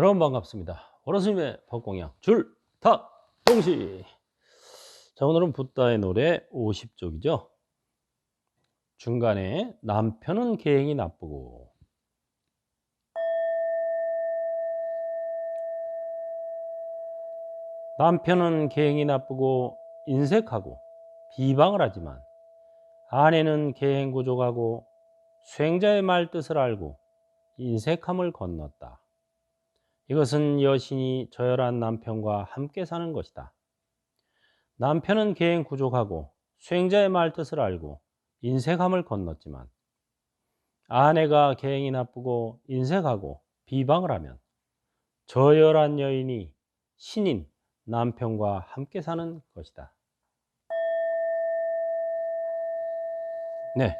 여러분 반갑습니다. 오라스님의 법공양 줄타 동시. 자 오늘은 붓다의 노래 50쪽이죠. 중간에 남편은 계행이 나쁘고 남편은 계행이 나쁘고 인색하고 비방을 하지만 아내는 계행 구족하고 수행자의 말 뜻을 알고 인색함을 건넜다. 이것은 여신이 저열한 남편과 함께 사는 것이다. 남편은 계행 구족하고 수행자의 말 뜻을 알고 인색함을 건넜지만 아내가 계행이 나쁘고 인색하고 비방을 하면 저열한 여인이 신인 남편과 함께 사는 것이다. 네.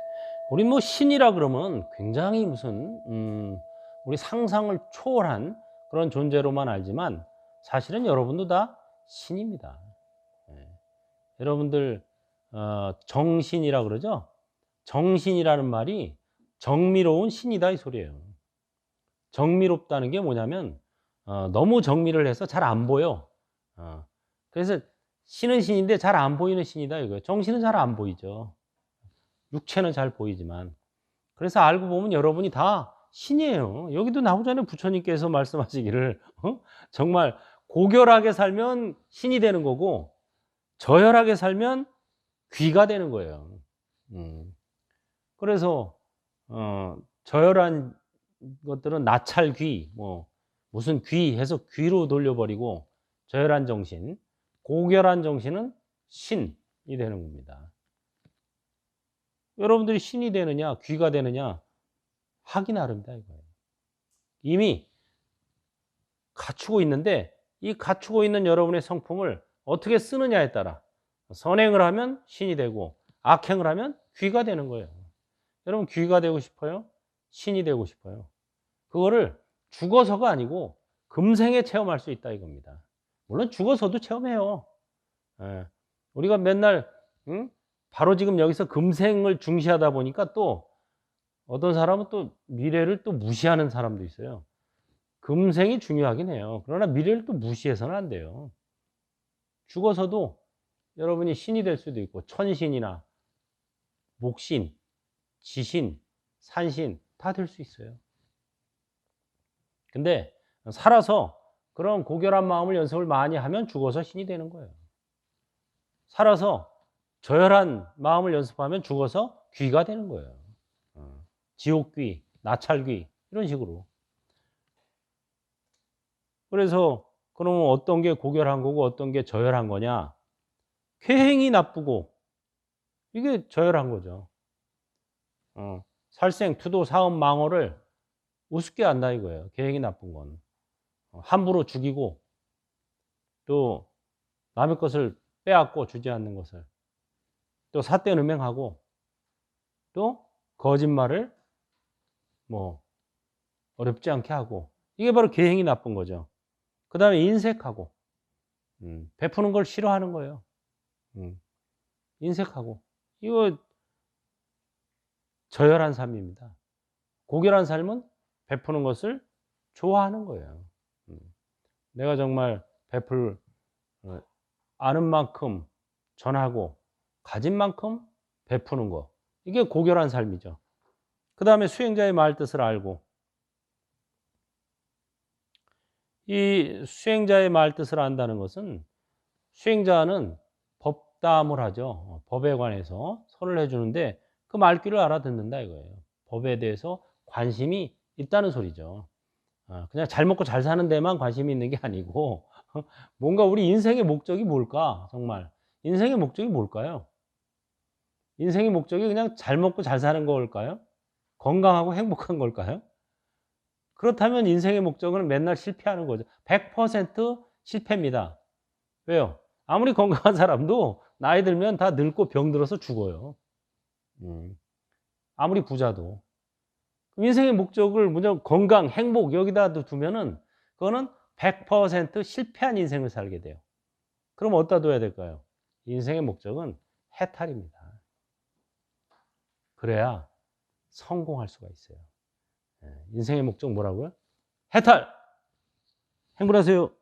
우리 뭐 신이라 그러면 굉장히 무슨, 음, 우리 상상을 초월한 그런 존재로만 알지만 사실은 여러분도 다 신입니다. 예. 여러분들, 어, 정신이라 그러죠? 정신이라는 말이 정미로운 신이다 이 소리예요. 정미롭다는 게 뭐냐면, 어, 너무 정미를 해서 잘 안 보여. 어, 그래서 신은 신인데 잘 안 보이는 신이다 이거예요. 정신은 잘 안 보이죠. 육체는 잘 보이지만. 그래서 알고 보면 여러분이 다 신이에요. 여기도 전에 부처님께서 말씀하시기를 어? 정말 고결하게 살면 신이 되는 거고 저열하게 살면 귀가 되는 거예요. 음. 그래서 어, 저열한 것들은 나찰귀, 뭐 무슨 귀 해서 귀로 돌려버리고 저열한 정신, 고결한 정신은 신이 되는 겁니다. 여러분들이 신이 되느냐, 귀가 되느냐, 나름이다, 이거예요. 이미 갖추고 있는데, 이 갖추고 있는 여러분의 성품을 어떻게 쓰느냐에 따라 선행을 하면 신이 되고, 악행을 하면 귀가 되는 거예요. 여러분, 귀가 되고 싶어요? 신이 되고 싶어요? 그거를 죽어서가 아니고, 금생에 체험할 수 있다, 이겁니다. 물론 죽어서도 체험해요. 예. 우리가 맨날, 응? 바로 지금 여기서 금생을 중시하다 보니까 또 어떤 사람은 또 미래를 또 무시하는 사람도 있어요. 금생이 중요하긴 해요. 그러나 미래를 또 무시해서는 안 돼요. 죽어서도 여러분이 신이 될 수도 있고 천신이나 목신, 지신, 산신 다 될 수 있어요. 근데 살아서 그런 고결한 마음을 연습을 많이 하면 죽어서 신이 되는 거예요. 살아서 저열한 마음을 연습하면 죽어서 귀가 되는 거예요. 어. 지옥귀, 나찰귀 이런 식으로. 그래서 그러면 어떤 게 고결한 거고 어떤 게 저열한 거냐? 쾌행이 나쁘고 이게 저열한 거죠. 어. 살생, 투도, 사업, 망어를 우습게 한다 이거예요. 계획이 나쁜 건. 어, 함부로 죽이고 또 남의 것을 빼앗고 주지 않는 것을 또 사대 음행하고 또 거짓말을 뭐 어렵지 않게 하고 이게 바로 계행이 나쁜 거죠. 그 다음에 인색하고 음, 베푸는 걸 싫어하는 거예요. 음, 인색하고 이거 저열한 삶입니다. 고결한 삶은 베푸는 것을 좋아하는 거예요. 음, 내가 정말 베풀 어, 아는 만큼 전하고 가진 만큼 베푸는 거. 이게 고결한 삶이죠. 그 다음에 수행자의 말 뜻을 알고 이 수행자의 말 뜻을 안다는 것은 수행자는 법담을 하죠. 법에 관해서 선을 해주는데 그 말귀를 알아듣는다 이거예요. 법에 대해서 관심이 있다는 소리죠. 어, 그냥 잘 먹고 잘 사는 데만 관심이 있는 게 아니고 뭔가 우리 인생의 목적이 뭘까? 정말 인생의 목적이 뭘까요? 인생의 목적이 그냥 잘 먹고 잘 사는 걸까요? 건강하고 행복한 걸까요? 그렇다면 인생의 목적은 맨날 실패하는 거죠. 100% 실패입니다. 왜요? 아무리 건강한 사람도 나이 들면 다 늙고 병들어서 죽어요. 음. 아무리 부자도. 인생의 목적을 무조건 건강, 행복 여기다 두면은 그거는 100% 실패한 인생을 살게 돼요. 그럼 어디다 둬야 될까요? 인생의 목적은 해탈입니다. 그래야 성공할 수가 있어요. 예, 인생의 목적 뭐라고요? 해탈! 행복하세요.